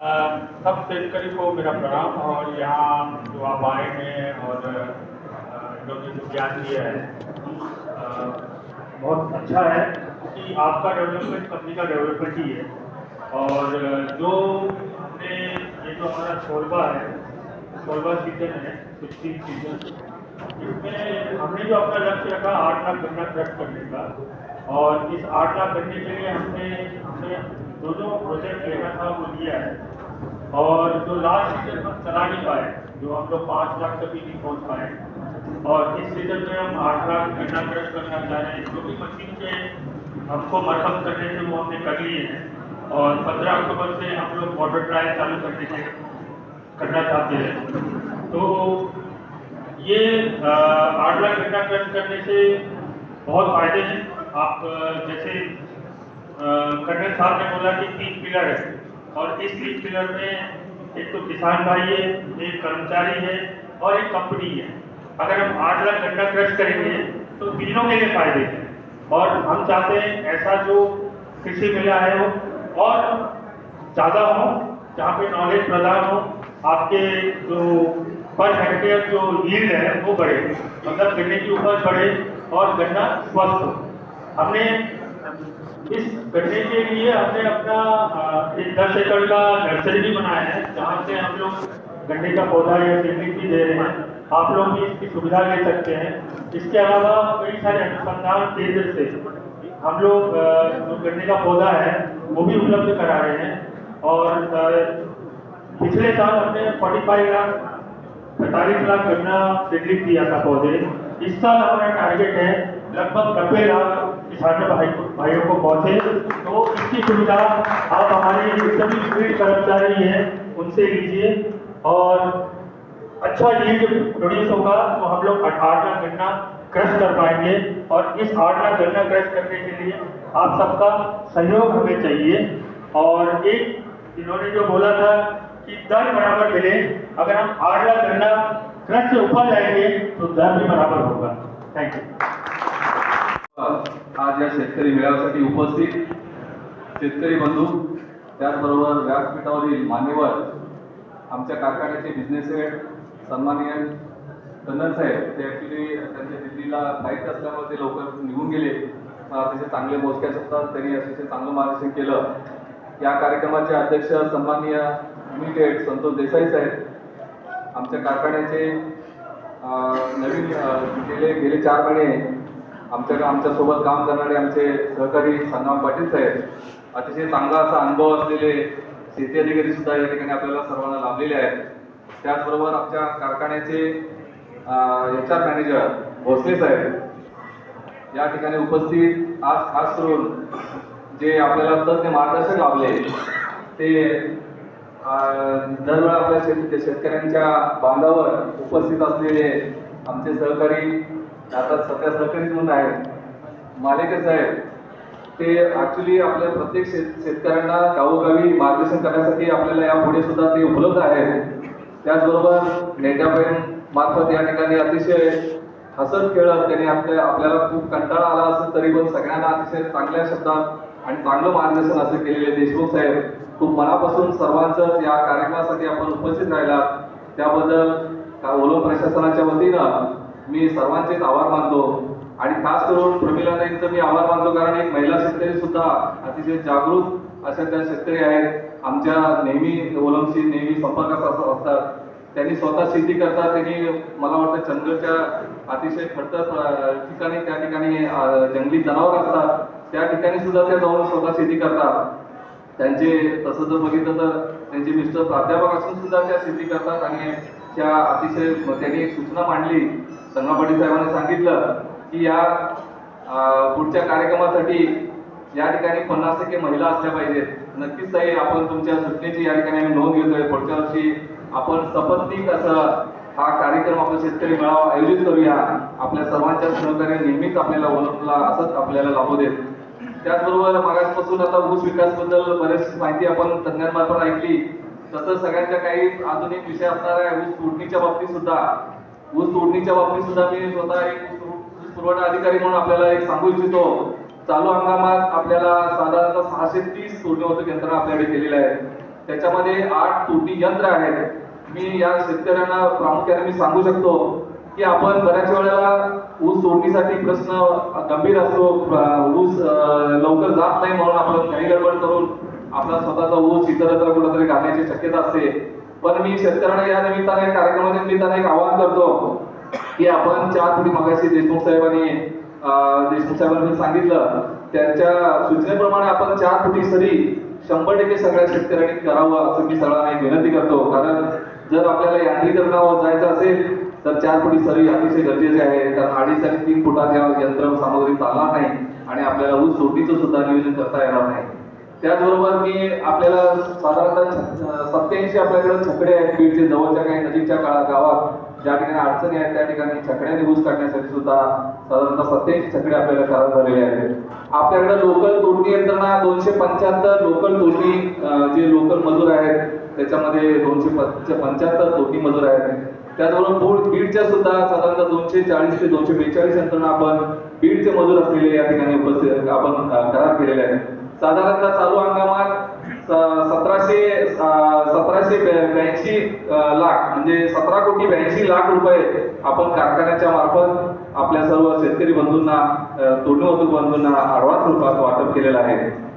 सब शेतकरी को मेरा प्रणाम और यहाँ जो आप आए हैं और जो ज्ञान दिया है बहुत अच्छा है कि आपका डेवलपमेंट कंपनी का डेवलपमेंट ही है। और जो हमने, ये जो हमारा शोरबा है शोरबा सीज़न है फिफ्टीन सीज़न इसमें हमने जो अपना लक्ष्य रखा, आठ लाख गन्ना क्रश करने का। और इस आठ लाख करने के लिए हमने हमने जो जो प्रोजेक्ट लेना था, वो लिया है। और जो लास्ट सीज़न हम चला नहीं पाए, जो हम लोग पाँच लाख तक भी नहीं पहुँच पाए, और इस सीज़न में हम आठ लाख गन्ना क्रश करना चाह रहे हैं जो भी मशीन से हमको मरहम करने से वो हमने कर लिए हैं। और पंद्रह अक्टूबर से हम लोग वाटर ट्रायल चालू करने के करना चाहते हैं। तो ये आठ लाख गन्ना क्रश करने से बहुत फ़ायदे हैं। आप जैसे कर्नल साहब ने बोला कि तीन पिलर है। और इस तीन पिलर में एक तो किसान भाई है, एक कर्मचारी है और एक कंपनी है। अगर हम आठ लाख गन्ना क्रश करेंगे तो तीनों के लिए फ़ायदे हैं। और हम चाहते हैं ऐसा जो कृषि मेला है वो और ज़्यादा हो, जहाँ पे नॉलेज प्रदान हो, आपके जो पर हेक्टेयर जो यील्ड है, वो बढ़े। मतलब गन्ने की उपज बढ़े और गन्ना स्वस्थ हो। हमने इस गन्ने के लिए हमने अपना एक दस एकड़ का नर्सरी भी बनाया है, जहाँ से हम लोग गन्ने का पौधा या सीडलिंग भी दे रहे हैं। आप लोग भी इसकी सुविधा ले सकते हैं। इसके अलावा कई सारे अनुसंधान केंद्र से हम लोग जो गन्ने का पौधा है, वो भी उपलब्ध करा रहे हैं। और पिछले साल हमने 45 लाख पैंतालीस लाख गन्ना सीडलिंग दिया था पौधे। इस साल हमारा टारगेट है लगभग नब्बे लाख किसानों भाई भाइयों को पहुँचे। तो इसकी सुविधा आप हमारे सभी फ़ील्ड कर्मचारी हैं, उनसे लीजिए। और अच्छा यील्ड प्रोड्यूस होगा तो हम लोग आठ लाख गन्ना क्रश कर पाएँगे। और इस आठ लाख गन्ना क्रश करने के लिए आप सबका सहयोग हमें चाहिए। और एक इन्होंने जो बोला था कि दर बराबर मिले। अगर हम आठ लाख गन्ना क्रश से ऊपर जाएँगे तो दर भी बराबर होगा। थैंक यू आज या शेतकरी मेळाव्यासाठी उपस्थित शेतकरी बंधू त्याचबरोबर व्यासपीठावरील मान्यवर आमच्या कारखान्याचे बिझनेस हेड सन्माननीय कन्नन साहेब ते ॲक्च्युली त्यांच्या दिल्लीला फ्लाईट असल्यामुळे ते लवकर निघून गेले. अतिशय चांगले मोजक्या असतात त्यांनी अतिशय चांगलं मार्गदर्शन केलं. या कार्यक्रमाचे अध्यक्ष सन्माननीय युनिट संतोष देसाई साहेब आमच्या कारखान्याचे नवीन गेले गेले चार महिने आमच्या आमच्यासोबत काम करणारे आमचे सहकारी संग्राम पाटील साहेब अतिशय चांगला असा अनुभव असलेले शेती अधिकारी सुद्धा या ठिकाणी आपल्याला सर्वांना लाभलेले आहेत. त्याचबरोबर आमच्या कारखान्याचे एच आर मॅनेजर भोसले साहेब या ठिकाणी उपस्थित आज खास करून जे आपल्याला तज्ञ मार्गदर्शक लाभले ते दरवेळा आपल्या शेत शेतकऱ्यांच्या बांधावर उपस्थित असलेले आमचे सहकारी आता सध्या सरकारी म्हणून आहेत? मालिकच आहे ते ऍक्च्युली आपल्या प्रत्येक शेत शेतकऱ्यांना गावोगावी मार्गदर्शन करण्यासाठी आपल्याला यापुढे सुद्धा ते उपलब्ध आहेत. त्याचबरोबर नेटाबेन मार्फत या ठिकाणी अतिशय हसत खेळत त्यांनी आपल्या आपल्याला खूप कंटाळा आला असेल तरी पण सगळ्यांना अतिशय चांगल्या शब्दात आणि चांगलं मार्गदर्शन असे केलेले देशमुख साहेब. खूप मनापासून सर्वांचं या कार्यक्रमासाठी आपण उपस्थित राहिला त्याबद्दल ओलो प्रशासनाच्या वतीनं मी सर्वांचेच आभार मानतो. आणि खास करून प्रमिला मी आभार मानतो कारण एक महिला शेतकरी सुद्धा अतिशय जागरूक अशा त्या शेतकरी आहेत. आमच्या नेहमी ओलमशी नेहमी संपर्कात असतात. त्यांनी स्वतः शेती करतात. त्यांनी मला वाटतं चंद्रच्या अतिशय खडतर ठिकाणी त्या ठिकाणी जंगली जनावर असतात. त्या ठिकाणी सुद्धा त्या जाऊन स्वतः शेती करतात. त्यांचे तसं जर बघितलं तर त्यांचे मिस्टर प्राध्यापक असून सुद्धा त्या शेती करतात. आणि त्या अतिशय त्यांनी एक सूचना मांडली संगमापाटी साहेबांनी सांगितलं की या पुढच्या कार्यक्रमासाठी या ठिकाणी पन्नास टक्के महिला असल्या पाहिजेत. नक्कीच ताई आपण तुमच्या सूचनेची या ठिकाणी आम्ही नोंद घेतोय. पुढच्या वर्षी आपण सपत्नीक असं हा कार्यक्रम आपण शेतकरी मेळावा आयोजित करूया. आपल्या सर्वांच्या सहकार्य नेहमीच आपल्याला ओळखला असंच आपल्याला लाभू देत. त्याचबरोबर मागासपासून आता ऊस विकासबद्दल बरेच माहिती आपण तज्ञांमार्फत ऐकली. तसंच सगळ्यांच्या काही आधुनिक विषय असणाऱ्या ऊस तोडणीच्या बाबतीत सुद्धा ऊस तोडणीच्या बाबतीत सुद्धा मी स्वतः एक ऊस पुरवठा अधिकारी म्हणून आपल्याला एक सांगू इच्छितो. चालू हंगामात आपल्याला साधारणतः सहाशे तीस तोडणी होतं यंत्रणा आपल्याकडे केलेलं आहे. त्याच्यामध्ये आठ तोटी यंत्र आहेत. मी या शेतकऱ्यांना प्रामुख्याने मी सांगू शकतो की आपण बऱ्याच वेळेला ऊस तोडणीसाठी प्रश्न गंभीर असतो. ऊस लवकर जात नाही म्हणून आपण काही गडबड करून आपला स्वतःचा ऊस इतरत्र कुठेतरी घालण्याची शक्यता असते. पण मी शेतकऱ्यांना या निमित्ताने कार्यक्रमाच्या निमित्ताने एक आवाहन करतो की आपण चार फुटी मागाशी देशमुख साहेबांनी देशमुख साहेबांनी सांगितलं त्यांच्या सूचनेप्रमाणे आपण चार कोटी सरी शंभर टक्के सगळ्या शेतकऱ्यांनी करावं असं मी सगळ्यांना एक विनंती करतो. कारण जर आपल्याला यांत्रिकरणावर जायचं असेल तर चार कोटी सरी अतिशय गरजेचे आहे. कारण अडीच आणि तीन फुटात या यंत्र सामग्री चालणार नाही आणि आपल्याला ऊस तोडणीचं सुद्धा नियोजन करता येणार नाही. त्याचबरोबर मी आपल्याला साधारणतः सत्याऐंशी आपल्याकडे छकडे आहेत बीडचे जवळच्या काही नजीकच्या काळात गावात. ज्या ठिकाणी अडचणी आहेत त्या ठिकाणी छकड्या निघूस काढण्यासाठी सुद्धा साधारणतः सत्याऐंशी छकडे आपल्याला करार झालेले आहेत. आपल्याकडे लोकल तोडणी यंत्रणा दोनशे पंच्याहत्तर लोकल तोडणी जे लोकल मजूर आहेत त्याच्यामध्ये दोनशे पंच्याहत्तर तोडणी मजूर आहेत. त्याचबरोबर बीड बीडच्या सुद्धा साधारणतः दोनशे चाळीस ते दोनशे बेचाळीस यंत्रणा आपण बीडचे मजूर असलेले या ठिकाणी उपस्थित आपण करार केलेले आहेत. साधारणतः चालू हंगामात सतराशे सतराशे ब्याऐंशी लाख म्हणजे सतरा कोटी ब्याऐंशी लाख रुपये आपण कारखान्याच्या मार्फत आपल्या सर्व शेतकरी बंधूंना तोडणी मजूर बंधूंना ऍडव्हान्स रूपात वाटप केलेलं आहे.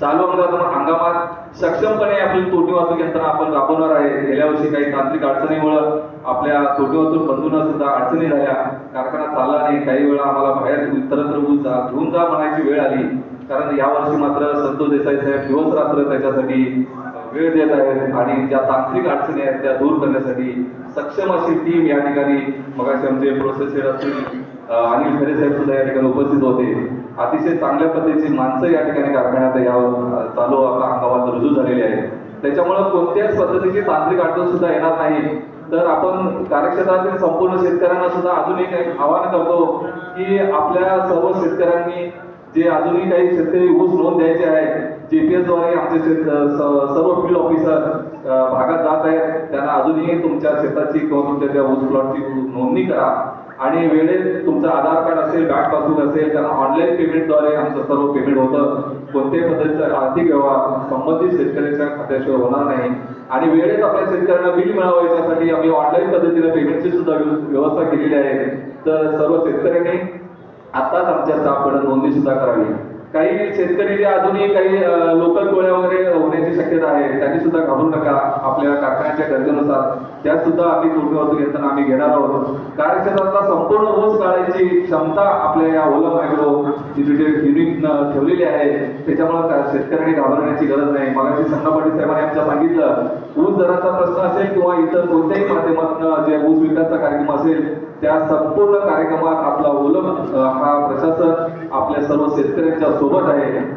चालू हंगामात हंगामात सक्षमपणे आपली तोटी वाहतूक यंत्रणा आपण राबवणार आहे. गेल्या वर्षी काही तांत्रिक अडचणीमुळं आपल्या तोटी वाहतूक बंधूंना सुद्धा अडचणी झाल्या. कारखाना चालला नाही. काही वेळा आम्हाला बाहेर इतरत्र जा घेऊन जा म्हणायची वेळ आली. कारण यावर्षी मात्र संतोष देसाई साहेब दिवस रात्र त्याच्यासाठी वेळ देत आहेत आणि ज्या तांत्रिक अडचणी आहेत त्या दूर करण्यासाठी सक्षम अशी टीम या ठिकाणी मग आमचे प्रोसेस हेड असतील अनिल खरे साहेब सुद्धा या ठिकाणी उपस्थित होते. अतिशय चांगल्या पद्धतीची माणसं या ठिकाणी कारखान्यात या चालू आपल्या हंगामात रुजू झालेली आहेत. त्याच्यामुळे कोणत्याच पद्धतीची तांत्रिक अडचण सुद्धा येणार नाही. तर आपण कार्यक्षेत्रातील संपूर्ण शेतकऱ्यांना सुद्धा अजून एक आवाहन करतो की आपल्या सर्व शेतकऱ्यांनी जे अजूनही काही शेतकरी ऊस नोंद द्यायचे आहे जीपीएसद्वारे आमचे शेत सर्व फील्ड ऑफिसर भागात जात आहेत. त्यांना अजूनही तुमच्या शेताची किंवा तुमच्या त्या ऊस प्लॉटची नोंदणी करा. आणि वेळेत तुमचं आधार कार्ड असेल बँक पासबुक असेल कारण ऑनलाईन पेमेंटद्वारे आमचं सर्व पेमेंट होतं. कोणत्याही पद्धतीचा आर्थिक व्यवहार संबंधित शेतकऱ्यांच्या खात्याशिवाय होणार नाही. आणि वेळेत आपल्या शेतकऱ्यांना बिल मिळावं याच्यासाठी आम्ही ऑनलाईन पद्धतीने पेमेंटची सुद्धा व्यवस्था केलेली आहे. तर सर्व शेतकऱ्यांनी आताच आमच्या स्टाफकडे नोंदणी सुद्धा करावी. काही शेतकरी जे अजूनही काही लोकल गोळ्या वगैरे होण्याची शक्यता आहे त्यांनी सुद्धा घाबरू नका आपल्या कारखान्याच्या गरजेनुसार. त्या सुद्धा आम्ही तोडणी वाहतूक यंत्रणा आम्ही घेणार आहोत. कार्यक्षेत्रातला संपूर्ण ऊस काढायची क्षमता आपल्या या ओला मायक्रो युनिट ठेवलेली आहे. त्याच्यामुळे शेतकऱ्यांनी घाबरण्याची गरज नाही. मगाशी संघापाटी साहेबांनी आमच्या सांगितलं ऊस दराचा प्रश्न असेल किंवा इतर कोणत्याही माध्यमातून जे ऊस विकासचा कार्यक्रम असेल त्या संपूर्ण कार्यक्रमात आपला ओलम हा प्रशासन आपल्या सर्व शेतकऱ्यांच्या सोबत आहे.